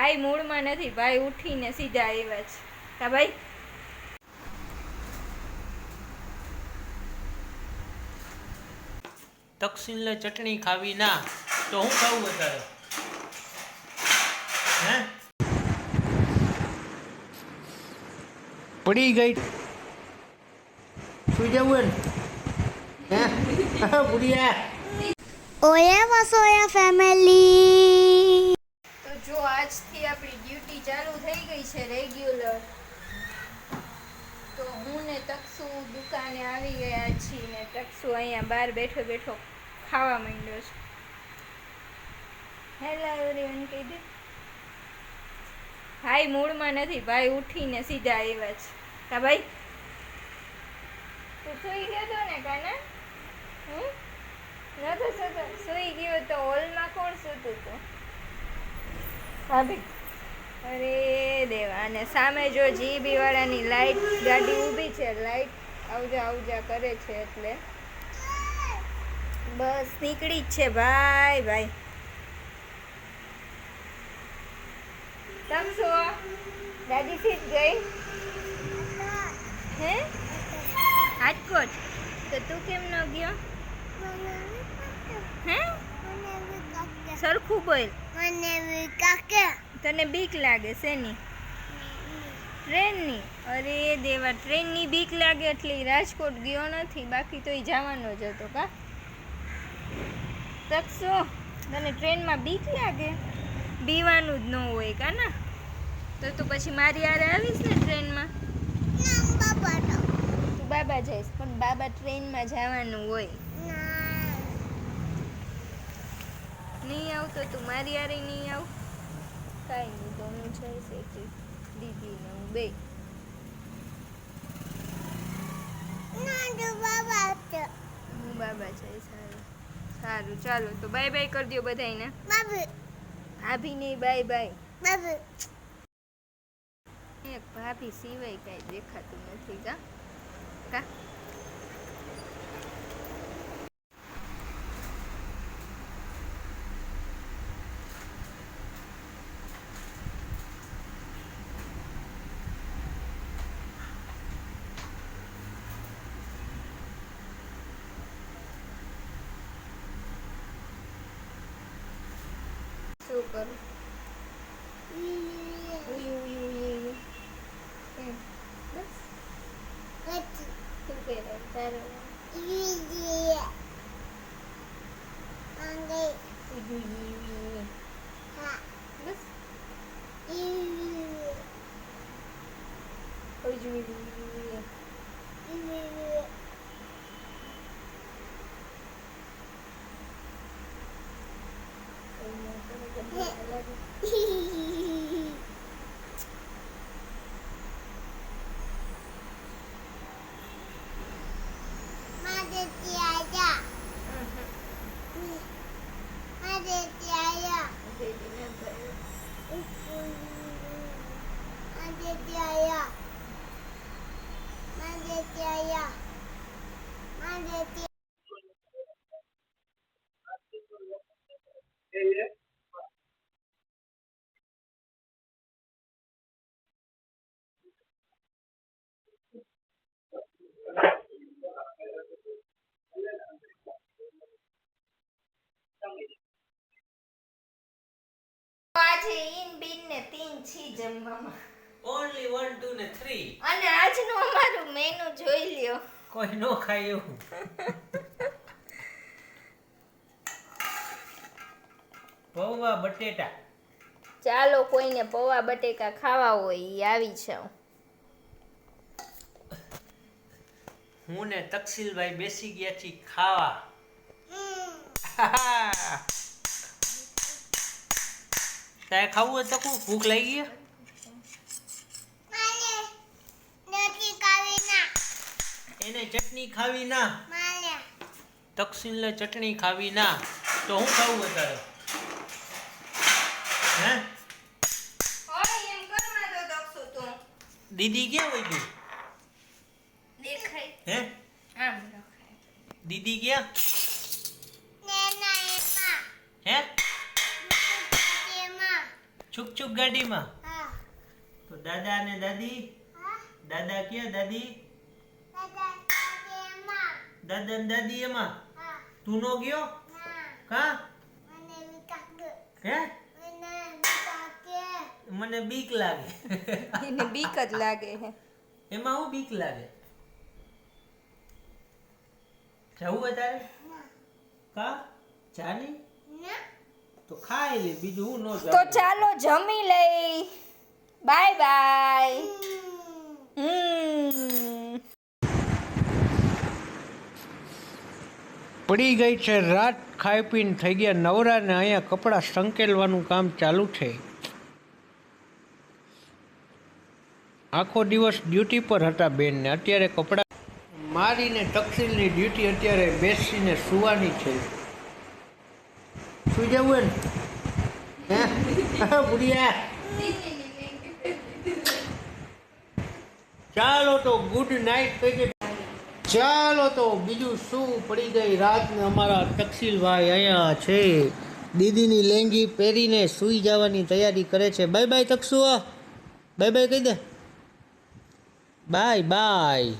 ભાઈ મૂળમાં નથી ભાઈ ઉઠીને સીધા આવ્યા છે. કા ભાઈ? તક્ષિલે ચટણી ખાવી ના તો હું ખાવું વધારે? હે? પડી ગઈ. સુઈ જવું હે હે? બુડિયા ઓયા વસોયા ફેમિલી જો આજથી આપણી ડ્યુટી ચાલુ થઈ ગઈ છે રેગ્યુલર તો હું ને તક્ષુ દુકાને આવી ગયા છીએ ને તક્ષુ અહીંયા બહાર બેઠો બેઠો ખાવા માંડ્યો છે. હેલો એવરીવન કહી દે. ભાઈ મૂળમાં નથી, ભાઈ ઉઠીને સીધા આવ્યા છે. કા ભાઈ? તું સુઈ ગયો તો ને કાના? હમ? નતો સુતો. સુઈ ગયો તો હોલમાં કોણ સૂતું હતું અરે દેવા, અને સામે જો જીબી વાળાની લાઈટ ગાડી ઊભી છે, લાઈટ આવજા આવજા કરે છે એટલે. બસ, નીકળી જ છે, ભાઈ ભાઈ. તમ શું દાદી સીટ ગઈ? હે? રાજકોટ તો તું કેમ ન ગયો? હે? સરખું બોલ. તને બીક લાગે શેની? ટ્રેનની. અરે દેવા ટ્રેનની બીક લાગે એટલે રાજકોટ ગયો નથી. બાકી તો એ જવાનો જ હતો કા? તકસો. તને ટ્રેનમાં બીક લાગે? બીવાનું જ ન હોય કા ના? તો તું પછી મારી આરે આવીશ ને ટ્રેનમાં? તું બાબા જઈશ પણ બાબા ટ્રેનમાં જવાનું હોય. નહીં આવતો તું મારી હારે નહીં આવ. કાંઈ નહીં તો હું જઈશ એટલે દીદી ને હું બે. હું બાબા જઈશ સારું. સારું ચાલો તો બાય બાય કરી દો બધાને ભાભી નહીં બાય બાય. એક ભાભી સિવાય કાંઈ દેખાતું નથી કા કા? super, Uyu uyu uyu uyu. Terus? Lagi. super, taruh. Uyu uyu. આજે ઇન બિન ને તીન છી જમવામાં. ઓનલી વન ટુ ને 3 અને આજનું અમારું મેનુ જોઈ લ્યો. કોઈ નો ખાય એવું. પૌવા બટેટા. ચાલો કોઈને પૌવા બટેકા ખાવા હોય ઈ આવી જાવ હું ને તક્ષિલભાઈ બેસી ગયા છી ખાવા. તારે ખાવું હોય તો ભૂખ લાગી ગઈ? એને ચટણી ખાવી ના. તક્ષિલને ચટણી ખાવી ના. તો હું ખાવું અત્યારે હે? એમ કરમાં તું દીદી ક્યાં હોય ગયું હે? દીદી ક્યાં? હે? છુક છુક ગાડીમાં? તો દાદા અને દાદી? દાદા ક્યાં દાદી? દાદા ને દાદી એમાં તું નો ગયો કા હે મને બીક લાગે એને બીક જ લાગે છે એમાં હું બીક લાગે જવું અત્યારે કા ચાલી તો ખાઈ લે બીજું હું નો તો ચાલો જમી લઈ બાય બાય પડી ગઈ છે, રાત ખાઈ પીને થઈ ગયા નવરા ને અહીંયા કપડાં સંકેલવાનું કામ ચાલુ છે. આખો દિવસ ડ્યુટી પર હતા બેનને, અત્યારે કપડાં મારીને તકસીલની ડ્યુટી અત્યારે બેસીને સુવાની છે. સુઈ જવું ને બુડિયા ચાલો તો ગુડ નાઇટ થઈ દે ચાલો તો બીજું શું પડી ગઈ રાતને અમારા તકસીલભાઈ અહીંયા છે. દીદીની લેંગી પહેરીને સૂઈ જવાની તૈયારી કરે છે. બાય બાય તકસુઆ. બાય બાય કહી દે. Bye bye.